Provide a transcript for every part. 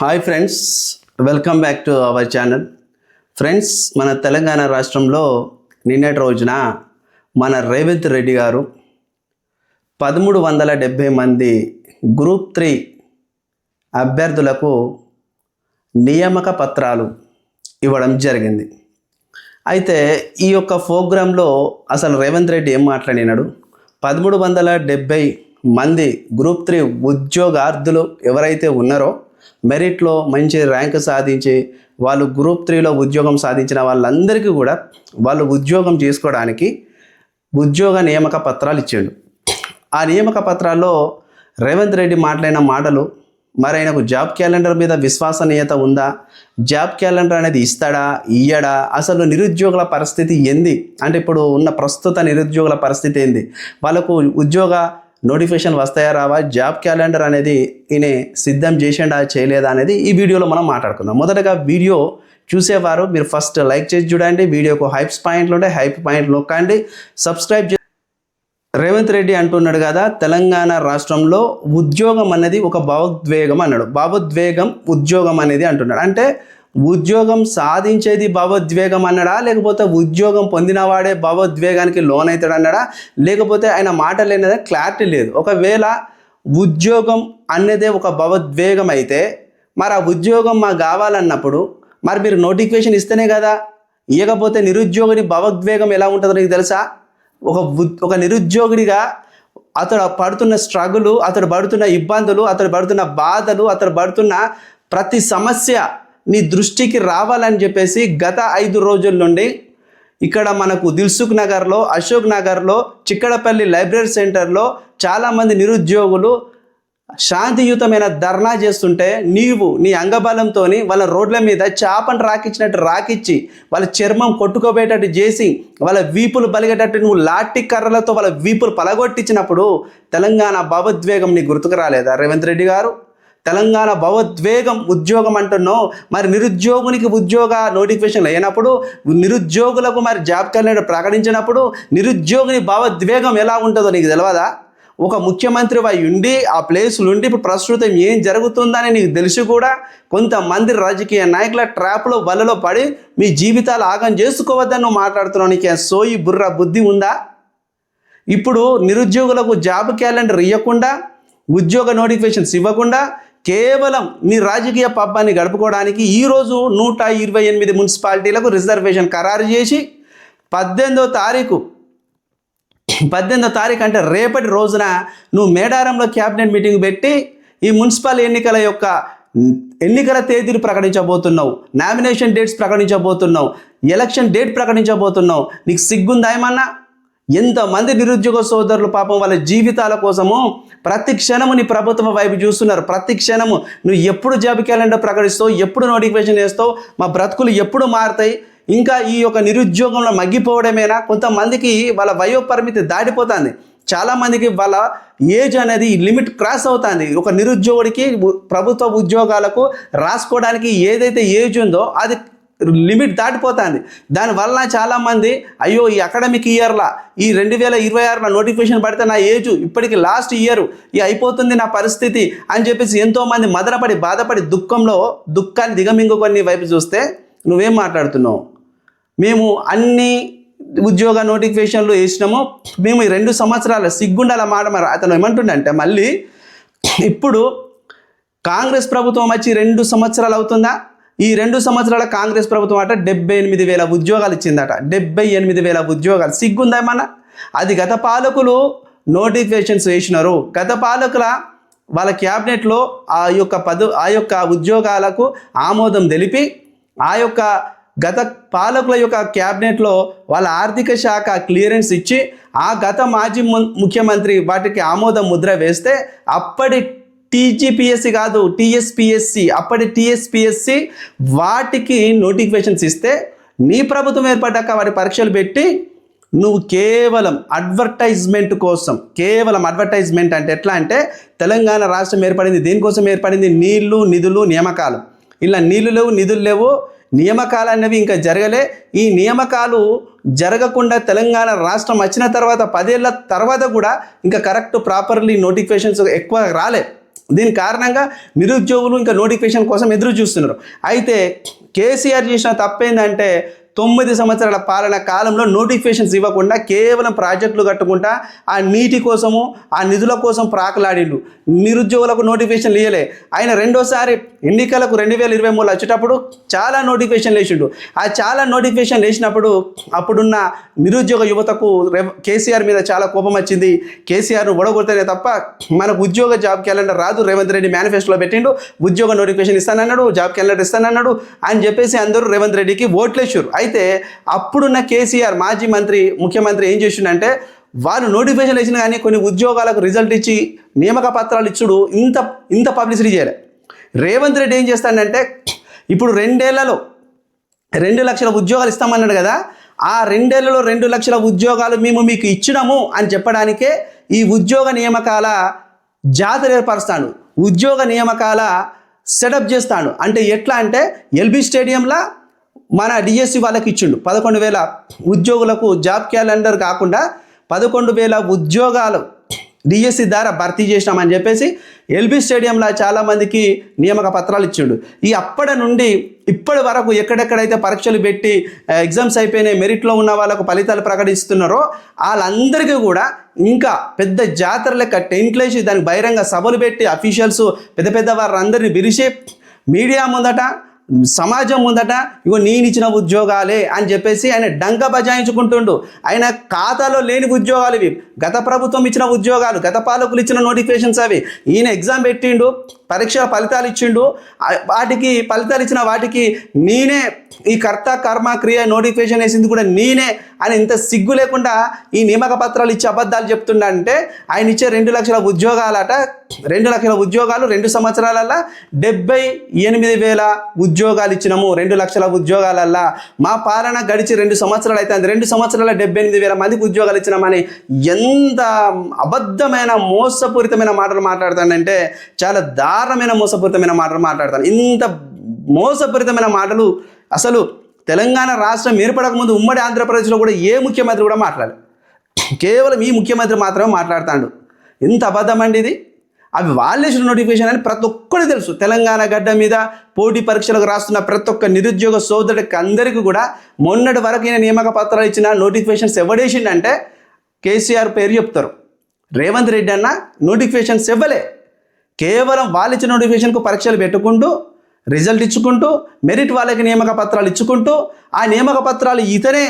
Hi friends welcome back to our channel friends మన తెలంగాణ రాష్ట్రంలో నిన్నటి రోజున మన రేవంత్ రెడ్డి గారు పదమూడు వందల డెబ్భై మంది గ్రూప్ త్రీ అభ్యర్థులకు నియామక పత్రాలు ఇవ్వడం జరిగింది. అయితే ఈ యొక్క ప్రోగ్రాంలో అసలు రేవంత్ రెడ్డి ఏం మాట్లాడినాడు? పదమూడు వందల డెబ్భై మంది గ్రూప్ త్రీ ఉద్యోగార్థులు ఎవరైతే ఉన్నారో మెరిట్లో మంచి ర్యాంక్ సాధించి వాళ్ళు గ్రూప్ త్రీలో ఉద్యోగం సాధించిన వాళ్ళందరికీ కూడా వాళ్ళు ఉద్యోగం చేసుకోవడానికి ఉద్యోగ నియామక పత్రాలు ఇచ్చాడు. ఆ నియామక పత్రాల్లో రేవంత్ రెడ్డి మాట్లాడిన మాటలు మరి ఆయనకు జాబ్ క్యాలెండర్ మీద విశ్వసనీయత ఉందా? జాబ్ క్యాలెండర్ అనేది ఇస్తాడా? ఇయ్యడా? అసలు నిరుద్యోగుల పరిస్థితి ఏంది? అంటే ఇప్పుడు ఉన్న ప్రస్తుత నిరుద్యోగుల పరిస్థితి ఏంది? వాళ్ళకు ఉద్యోగ నోటిఫికేషన్ వస్తాయా రావా జాబ్ క్యాలెండర్ అనేది ఈయన సిద్ధం చేసిండా చేయలేదా అనేది ఈ వీడియోలో మనం మాట్లాడుకుందాం. మొదటగా వీడియో చూసేవారు మీరు ఫస్ట్ లైక్ చేసి చూడండి వీడియోకు హైప్స్ పాయింట్లు ఉంటే హైప్ పాయింట్ నొక్కండి. సబ్స్క్రైబ్ చే రేవంత్ రెడ్డి అంటున్నాడు కదా తెలంగాణ రాష్ట్రంలో ఉద్యోగం అనేది ఒక భావోద్వేగం అన్నాడు. భావోద్వేగం ఉద్యోగం అనేది అంటున్నాడు. అంటే ఉద్యోగం సాధించేది భావోద్వేగం అన్నాడా? లేకపోతే ఉద్యోగం పొందినవాడే భావోద్వేగానికి లోన్ అవుతాడు అన్నాడా లేకపోతే ఆయన మాట అనేది క్లారిటీ లేదు. ఒకవేళ ఉద్యోగం అనేదే ఒక భావోద్వేగం అయితే మరి ఆ ఉద్యోగం మాకు కావాలన్నప్పుడు మరి మీరు నోటిఫికేషన్ ఇస్తేనే కదా? ఇవ్వకపోతే నిరుద్యోగిని భావోద్వేగం ఎలా ఉంటుందో నీకు తెలుసా? ఒక ఒక నిరుద్యోగుడిగా అతడు పడుతున్న స్ట్రగులు అతడు పడుతున్న ఇబ్బందులు అతడు పడుతున్న బాధలు అతడు పడుతున్న ప్రతి సమస్య నీ దృష్టికి రావాలని చెప్పేసి గత ఐదు రోజుల నుండి ఇక్కడ మనకు దిల్సుఖ్ నగర్లో అశోక్ నగర్లో చిక్కడపల్లి లైబ్రరీ సెంటర్లో చాలామంది నిరుద్యోగులు శాంతియుతమైన ధర్నా చేస్తుంటే నీవు నీ అంగబలంతో వాళ్ళ రోడ్ల మీద చేపను రాకిచ్చినట్టు రాకిచ్చి వాళ్ళ చర్మం కొట్టుకోబోయేటట్టు చేసి వాళ్ళ వీపులు బలిగేటట్టు నువ్వు లాఠీ కర్రలతో వాళ్ళ వీపులు పలగొట్టించినప్పుడు తెలంగాణ భావోద్వేగం నీ గుర్తుకు రాలేదా? రేవంత్ రెడ్డి గారు? తెలంగాణ భావోద్వేగం ఉద్యోగం అంటున్నావు. మరి నిరుద్యోగునికి ఉద్యోగ నోటిఫికేషన్ లేనప్పుడు నిరుద్యోగులకు మరి జాబ్ క్యాలెండర్ ప్రకటించినప్పుడు నిరుద్యోగిని భావోద్వేగం ఎలా ఉంటుందో నీకు తెలియదా ఒక ముఖ్యమంత్రి అయి ఉండి ఆ ప్లేసులు ఉండి ఇప్పుడు ప్రస్తుతం ఏం జరుగుతుందని నీకు తెలిసి కూడా. కొంతమంది రాజకీయ నాయకుల ట్రాప్లో వలలో పడి మీ జీవితాలు ఆగం చేసుకోవద్దని నువ్వు మాట్లాడుతున్నావు. నీకు సోయి బుర్ర బుద్ధి ఉందా? ఇప్పుడు నిరుద్యోగులకు జాబ్ క్యాలెండర్ ఇవ్వకుండా ఉద్యోగ నోటిఫికేషన్స్ ఇవ్వకుండా కేవలం నీ రాజకీయ పబ్బాన్ని గడుపుకోవడానికి ఈరోజు నూట ఇరవై ఎనిమిది మున్సిపాలిటీలకు రిజర్వేషన్ ఖరారు చేసి పద్దెనిమిదో తారీఖు పద్దెనిమిదో తారీఖు అంటే రేపటి రోజున నువ్వు మేడారంలో క్యాబినెట్ మీటింగ్ పెట్టి ఈ మున్సిపల్ ఎన్నికల యొక్క ఎన్నికల తేదీలు ప్రకటించబోతున్నావు నామినేషన్ డేట్స్ ప్రకటించబోతున్నావు ఎలక్షన్ డేట్ ప్రకటించబోతున్నావు. నీకు సిగ్గుందా ఏమన్నా? ఎంతమంది నిరుద్యోగ సోదరులు పాపం వాళ్ళ జీవితాల కోసము ప్రతి క్షణము నీ ప్రభుత్వం వైపు చూస్తున్నారు. ప్రతి క్షణము నువ్వు ఎప్పుడు జాబ్ క్యాలెండర్ ప్రకటిస్తావు ఎప్పుడు నోటిఫికేషన్ చేస్తావు మా బ్రతుకులు ఎప్పుడు మారుతాయి ఇంకా ఈ యొక్క నిరుద్యోగంలో మగ్గిపోవడమేనా? కొంతమందికి వాళ్ళ వయోపరిమితి దాటిపోతుంది. చాలామందికి వాళ్ళ ఏజ్ అనేది లిమిట్ క్రాస్ అవుతుంది. ఒక నిరుద్యోగుడికి ప్రభుత్వ ఉద్యోగాలకు రాసుకోవడానికి ఏదైతే ఏజ్ ఉందో అది లిమిట్ దాటిపోతుంది. దానివల్ల చాలామంది అయ్యో ఈ అకాడమిక్ ఇయర్లా ఈ రెండు వేల ఇరవై ఆరులో నోటిఫికేషన్ పడితే నా ఏజ్ ఇప్పటికి లాస్ట్ ఇయర్ ఈ అయిపోతుంది నా పరిస్థితి అని చెప్పేసి ఎంతోమంది మదనపడి బాధపడి దుఃఖంలో దుఃఖాన్ని దిగమింగుకొని వైపు చూస్తే నువ్వేం మాట్లాడుతున్నావు? మేము అన్ని ఉద్యోగ నోటిఫికేషన్లు వేసినాము మేము ఈ రెండు సంవత్సరాల సిగ్గుండాల మాట మరి అతను ఏమంటుండంటే మళ్ళీ ఇప్పుడు కాంగ్రెస్ ప్రభుత్వం వచ్చి రెండు సంవత్సరాలు అవుతుందా? ఈ రెండు సంవత్సరాల కాంగ్రెస్ ప్రభుత్వం అట డెబ్బై ఎనిమిది వేల ఉద్యోగాలు ఇచ్చిందట. డెబ్బై ఎనిమిది వేల ఉద్యోగాలు. సిగ్గుందా ఏమన్నా? అది గత పాలకులు నోటిఫికేషన్స్ వేసినారు. గత పాలకుల వాళ్ళ క్యాబినెట్లో ఆ యొక్క పదు ఆ యొక్క ఉద్యోగాలకు ఆమోదం తెలిపి ఆ యొక్క గత పాలకుల యొక్క క్యాబినెట్లో వాళ్ళ ఆర్థిక శాఖ క్లియరెన్స్ ఇచ్చి ఆ గత మాజీ ముఖ్యమంత్రి వాటికి ఆమోదం ముద్ర వేస్తే అప్పటి టీజీపీఎస్సి కాదు టీఎస్పిఎస్సి. అప్పటి టీఎస్పిఎస్సి వాటికి నోటిఫికేషన్స్ ఇస్తే నీ ప్రభుత్వం ఏర్పడ్డాక వాటి పరీక్షలు పెట్టి నువ్వు కేవలం అడ్వర్టైజ్మెంట్ కోసం కేవలం అడ్వర్టైజ్మెంట్ అంటే ఎట్లా అంటే తెలంగాణ రాష్ట్రం ఏర్పడింది దేనికోసం ఏర్పడింది? నీళ్ళు నిధులు నియామకాలు. ఇలా నీళ్ళు లేవు నిధులు లేవు నియామకాలు అనేవి ఇంకా జరగలే. ఈ నియామకాలు జరగకుండా తెలంగాణ రాష్ట్రం వచ్చిన తర్వాత పదేళ్ళ తర్వాత కూడా ఇంకా కరెక్ట్ ప్రాపర్లీ నోటిఫికేషన్స్ ఎక్కువ రాలే. దీని కారణంగా నిరుద్యోగులు ఇంకా నోటిఫికేషన్ కోసం ఎదురు చూస్తున్నారు. అయితే కేసీఆర్ చేసిన తప్పేందంటే తొమ్మిది సంవత్సరాల పాలన కాలంలో నోటిఫికేషన్స్ ఇవ్వకుండా కేవలం ప్రాజెక్టులు కట్టుకుంటా ఆ నీటి కోసము ఆ నిధుల కోసం ప్రాకలాడిండు నిరుద్యోగులకు నోటిఫికేషన్లు ఇవ్వలే ఆయన రెండోసారి ఎన్నికలకు రెండు వేల ఇరవై మూడులో వచ్చేటప్పుడు చాలా నోటిఫికేషన్లు వేసిండు. ఆ చాలా నోటిఫికేషన్ వేసినప్పుడు అప్పుడున్న నిరుద్యోగ యువతకు కేసీఆర్ మీద చాలా కోపం వచ్చింది. కేసీఆర్ను ఒడగొడితేనే తప్ప మనకు ఉద్యోగ జాబ్ క్యాలెండర్ రాదు. రేవంత్ రెడ్డి మేనిఫెస్టోలో పెట్టిండు. ఉద్యోగ నోటిఫికేషన్ ఇస్తానన్నాడు జాబ్ క్యాలెండర్ ఇస్తానన్నాడు అని చెప్పేసి అందరూ రేవంత్ రెడ్డికి ఓట్లేసారు అయితే అప్పుడున్న కేసీఆర్ మాజీ మంత్రి ముఖ్యమంత్రి ఏం చేసిండంటే వారు నోటిఫికేషన్ ఇచ్చిన కానీ కొన్ని ఉద్యోగాలకు రిజల్ట్ ఇచ్చి నియామక పత్రాలు ఇచ్చుడు ఇంత ఇంత పబ్లిసిటీ చేయలే. రేవంత్ రెడ్డి ఏం చేస్తాడంటే ఇప్పుడు రెండేళ్ళలో రెండు లక్షల ఉద్యోగాలు ఇస్తామన్నాడు కదా ఆ రెండేళ్ళలో రెండు లక్షల ఉద్యోగాలు మేము మీకు ఇచ్చినాము అని చెప్పడానికే ఈ ఉద్యోగ నియామకాల జాతర ఏర్పరుస్తాడు. ఉద్యోగ నియామకాల సెటప్ చేస్తాడు. అంటే ఎట్లా అంటే ఎల్బీ స్టేడియంలో మన డిఎస్సి వాళ్ళకి ఇచ్చిండు. పదకొండు వేల ఉద్యోగులకు జాబ్ క్యాలెండర్ కాకుండా పదకొండు వేల ఉద్యోగాలు డిఎస్సి ద్వారా భర్తీ చేసినామని చెప్పేసి ఎల్బీ స్టేడియంలో చాలామందికి నియామక పత్రాలు ఇచ్చిండు. ఈ అప్పటి నుండి ఇప్పటి వరకు ఎక్కడెక్కడైతే పరీక్షలు పెట్టి ఎగ్జామ్స్ అయిపోయినాయి మెరిట్లో ఉన్న వాళ్ళకు ఫలితాలు ప్రకటిస్తున్నారో వాళ్ళందరికీ కూడా ఇంకా పెద్ద జాతర లెక్క టెంట్లు వేసి దానికి బహిరంగ సభలు పెట్టి అఫీషియల్స్ పెద్ద పెద్ద వారందరిని పిలిచి మీడియా ముందట సమాజం ముందట ఇగో నేను ఇచ్చిన ఉద్యోగాలే అని చెప్పేసి ఆయన డంక బజాయించుకుంటుండు. ఆయన ఖాతాలో లేని ఉద్యోగాలు ఇవి. గత ప్రభుత్వం ఇచ్చిన ఉద్యోగాలు గత పాలకులు ఇచ్చిన నోటిఫికేషన్స్ అవి. ఈయన ఎగ్జామ్ పెట్టిండు పరీక్ష ఫలితాలు ఇచ్చిండు. వాటికి ఫలితాలు ఇచ్చిన వాటికి నేనే ఈ కర్త కర్మ క్రియ నోటిఫికేషన్ వేసింది కూడా నేనే అని ఇంత సిగ్గు లేకుండా ఈ నియామక పత్రాలు ఇచ్చే అబద్ధాలు చెప్తుండ అంటే ఆయన ఇచ్చే రెండు లక్షల ఉద్యోగాలట రెండు లక్షల ఉద్యోగాలు రెండు సంవత్సరాలలో డెబ్బై ఎనిమిది వేల ఉద్యోగాలు ఇచ్చినాము రెండు లక్షల ఉద్యోగాలల్లా. మా పాలన గడిచి రెండు సంవత్సరాలు అయితే రెండు సంవత్సరాల డెబ్బై ఎనిమిది వేల మందికి ఉద్యోగాలు ఇచ్చినామని ఎంత అబద్ధమైన మోసపూరితమైన మాటలు మాట్లాడతానంటే చాలా దారుణమైన మోసపూరితమైన మాటలు మాట్లాడతాను. ఇంత మోసపూరితమైన మాటలు అసలు తెలంగాణ రాష్ట్రం ఏర్పడక ముందు ఉమ్మడి ఆంధ్రప్రదేశ్లో కూడా ఏ ముఖ్యమంత్రి కూడా మాట్లాడలేదు కేవలం ఈ ముఖ్యమంత్రి మాత్రమే మాట్లాడతాడు. ఎంత అబద్ధం అండి ఇది? అవి వాళ్ళేసిన నోటిఫికేషన్ అని ప్రతి ఒక్కరికి తెలుసు. తెలంగాణ గడ్డ మీద పోటీ పరీక్షలకు రాస్తున్న ప్రతి ఒక్క నిరుద్యోగ సోదరుడికి అందరికీ కూడా మొన్నటి వరకు ఈయన నియామక పత్రాలు ఇచ్చిన నోటిఫికేషన్స్ ఎవడేసిండంటే కేసీఆర్ పేరు చెప్తారు. రేవంత్ రెడ్డి అన్న నోటిఫికేషన్స్ ఇవ్వలే. కేవలం వాళ్ళు ఇచ్చిన నోటిఫికేషన్కు పరీక్షలు పెట్టుకుంటూ రిజల్ట్ ఇచ్చుకుంటూ మెరిట్ వాళ్ళకి నియామక పత్రాలు ఇచ్చుకుంటూ ఆ నియామక పత్రాలు ఇతనే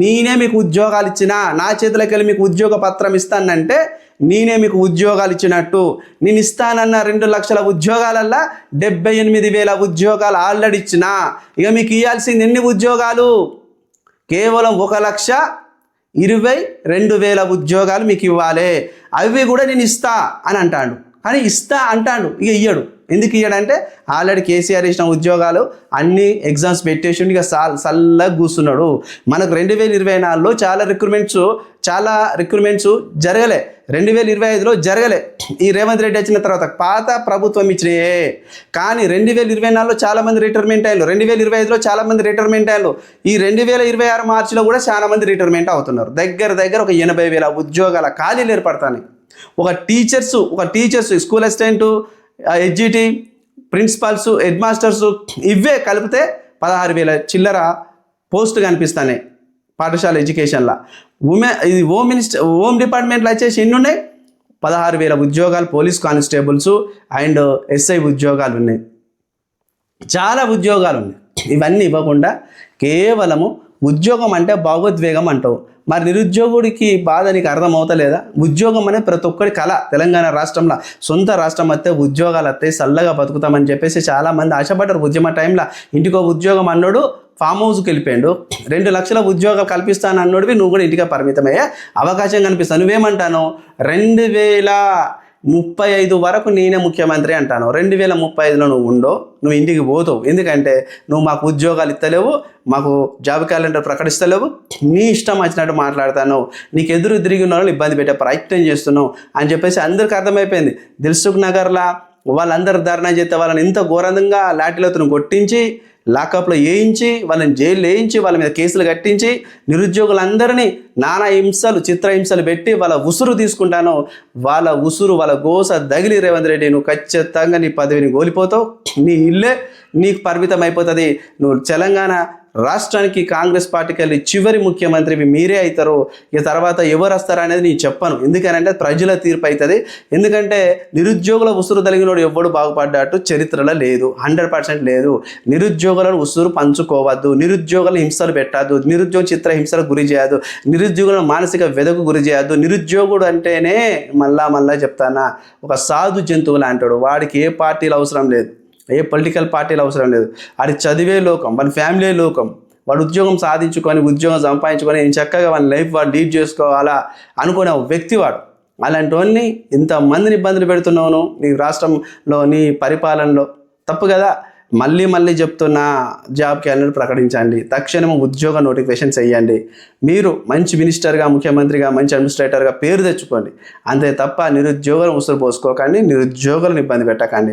నేనే మీకు ఉద్యోగాలు ఇచ్చిన నా చేతులకి వెళ్ళి మీకు ఉద్యోగ పత్రం ఇస్తానంటే నేనే మీకు ఉద్యోగాలు ఇచ్చినట్టు. నేను ఇస్తానన్న రెండు లక్షల ఉద్యోగాలల్లా డెబ్బై ఎనిమిది వేల ఉద్యోగాలు ఆల్రెడీ ఇచ్చిన. ఇక మీకు ఇవ్వాల్సింది ఎన్ని ఉద్యోగాలు? కేవలం ఒక లక్ష ఇరవై రెండు వేల ఉద్యోగాలు మీకు ఇవ్వాలి. అవి కూడా నేను ఇస్తా అని అంటాడు. కానీ ఇస్తా అంటాడు. ఇక ఇయ్యడు. ఎందుకు ఇయ్యడంటే ఆల్రెడీ కేసీఆర్ ఇచ్చిన ఉద్యోగాలు అన్ని ఎగ్జామ్స్ పెట్టేసి ఇక సల్ సల్లగా కూర్చున్నాడు. మనకు రెండు వేల ఇరవై నాలుగులో చాలా రిక్రూట్మెంట్స్ చాలా రిక్రూట్మెంట్స్ జరగలే. రెండు వేల ఇరవై ఐదులో జరగలే. ఈ రేవంత్ రెడ్డి వచ్చిన తర్వాత పాత ప్రభుత్వం ఇచ్చినాయే. కానీ రెండు వేల ఇరవై నాలుగులో చాలామంది రిటైర్మెంట్ అయ్యారు. రెండు వేల ఇరవై ఐదులో చాలామంది రిటైర్మెంట్ అయ్యారు. ఈ రెండు వేల ఇరవై ఆరు మార్చిలో కూడా చాలామంది రిటైర్మెంట్ అవుతున్నారు. దగ్గర దగ్గర ఒక ఎనభై వేల ఉద్యోగాల ఖాళీలు ఏర్పడతాయి ఒక టీచర్స్ ఒక teachers school assistant HGT principals head masters ఇవే కలిపితే పదహారు వేల చిల్లర పోస్ట్ కనిపిస్తాయి పాఠశాల ఎడ్యుకేషన్లో. ఉమె ఇది హోమ్ మినిస్టర్ హోమ్ డిపార్ట్మెంట్లో వచ్చేసి ఎన్ని ఉన్నాయి పదహారు వేల ఉద్యోగాలు పోలీస్ కానిస్టేబుల్స్ అండ్ ఎస్ఐ ఉద్యోగాలు ఉన్నాయి. చాలా ఉద్యోగాలు ఉన్నాయి. ఇవన్నీ ఇవ్వకుండా కేవలము ఉద్యోగం అంటే భావోద్వేగం అంటావు. మరి నిరుద్యోగుడికి బాధ నీకు అర్థమవుతలేదా? ఉద్యోగం అనేది ప్రతి ఒక్కరి కళ తెలంగాణ రాష్ట్రంలో సొంత రాష్ట్రం వస్తే ఉద్యోగాలు వస్తాయి చల్లగా బతుకుతామని చెప్పేసి చాలామంది ఆశపడ్డారు. ఉద్యమ టైంలో ఇంటికో ఉద్యోగం అన్నాడు ఫామ్ హౌస్కి వెళ్ళిపోయాడు. రెండు లక్షల ఉద్యోగాలు కల్పిస్తాను అన్నోడివి నువ్వు కూడా ఇంటికి పరిమితమయ్యే అవకాశం కనిపిస్తాను నువ్వేమంటాను? రెండు వేల ముప్పై ఐదు వరకు నేనే ముఖ్యమంత్రి అంటాను. రెండు వేల ముప్పై ఐదులో నువ్వు ఉండవు నువ్వు ఇంటికి పోతావు. ఎందుకంటే నువ్వు మాకు ఉద్యోగాలు ఇస్తలేవు మాకు జాబ్ క్యాలెండర్ ప్రకటిస్తలేవు. నీ ఇష్టం వచ్చినట్టు మాట్లాడతాను నీకు ఎదురు తిరిగి ఉన్న వాళ్ళని ఇబ్బంది పెట్టే ప్రయత్నం చేస్తున్నావు అని చెప్పేసి అందరికీ అర్థమైపోయింది. దిల్సుఖ్ నగర్లా వాళ్ళందరూ ధర్నా చేస్తే వాళ్ళని ఇంత ఘోరంగా లాఠీలతో కొట్టించి లాకప్లో వేయించి వాళ్ళని జైలు వేయించి వాళ్ళ మీద కేసులు కట్టించి నిరుద్యోగులందరినీ నానా హింసలు చిత్రహింసలు పెట్టి వాళ్ళ ఉసురు తీసుకుంటాను వాళ్ళ ఉసురు వాళ్ళ గోస దగిలి రేవంత్ రెడ్డి నువ్వు ఖచ్చితంగా నీ పదవిని కోల్పోతావు నీ ఇల్లే నీకు పరిమితం అయిపోతుంది నువ్వు తెలంగాణ రాష్ట్రానికి కాంగ్రెస్ పార్టీకి వెళ్ళి చివరి ముఖ్యమంత్రివి మీరే అవుతారు ఇక తర్వాత ఎవరు వస్తారా అనేది నేను చెప్పను. ఎందుకనంటే ప్రజల తీర్పు అవుతుంది. ఎందుకంటే నిరుద్యోగుల ఉసురు తలిగినోడు ఎవ్వడు బాగుపడ్డట్టు చరిత్రలో లేదు. హండ్రెడ్ పర్సెంట్ లేదు. నిరుద్యోగులను ఉసురు పంచుకోవద్దు. నిరుద్యోగులను హింసలు పెట్టద్దు. నిరుద్యోగ చిత్ర హింసలకు గురి చేయద్దు. నిరుద్యోగులను మానసిక వెదకు గురి చేయద్దు. నిరుద్యోగుడు అంటేనే మళ్ళా మళ్ళా చెప్తానా? ఒక సాధు జంతువు లాంటాడు. వాడికి ఏ పార్టీలు అవసరం లేదు. ఏ పొలిటికల్ పార్టీలు అవసరం లేదు. అది చదివే లోకం వాడి ఫ్యామిలీ లోకం. వాడు ఉద్యోగం సాధించుకొని ఉద్యోగం సంపాదించుకొని నేను చక్కగా వాడి లైఫ్ వాడు లీడ్ చేసుకోవాలా అనుకునే ఒక వ్యక్తి వాడు. అలాంటి వాళ్ళని ఇంతమందిని ఇబ్బందులు పెడుతున్నావు నీ రాష్ట్రంలో నీ పరిపాలనలో. తప్పు కదా. మళ్ళీ మళ్ళీ చెప్తున్న జాబ్ క్యాలెండర్ ప్రకటించండి. తక్షణం ఉద్యోగ నోటిఫికేషన్ చేయండి మీరు మంచి మినిస్టర్గా ముఖ్యమంత్రిగా మంచి అడ్మినిస్ట్రేటర్గా పేరు తెచ్చుకోండి. అంతే తప్ప నిరుద్యోగులను ఉసురు పోసుకోకండి నిరుద్యోగులను ఇబ్బంది పెట్టకండి.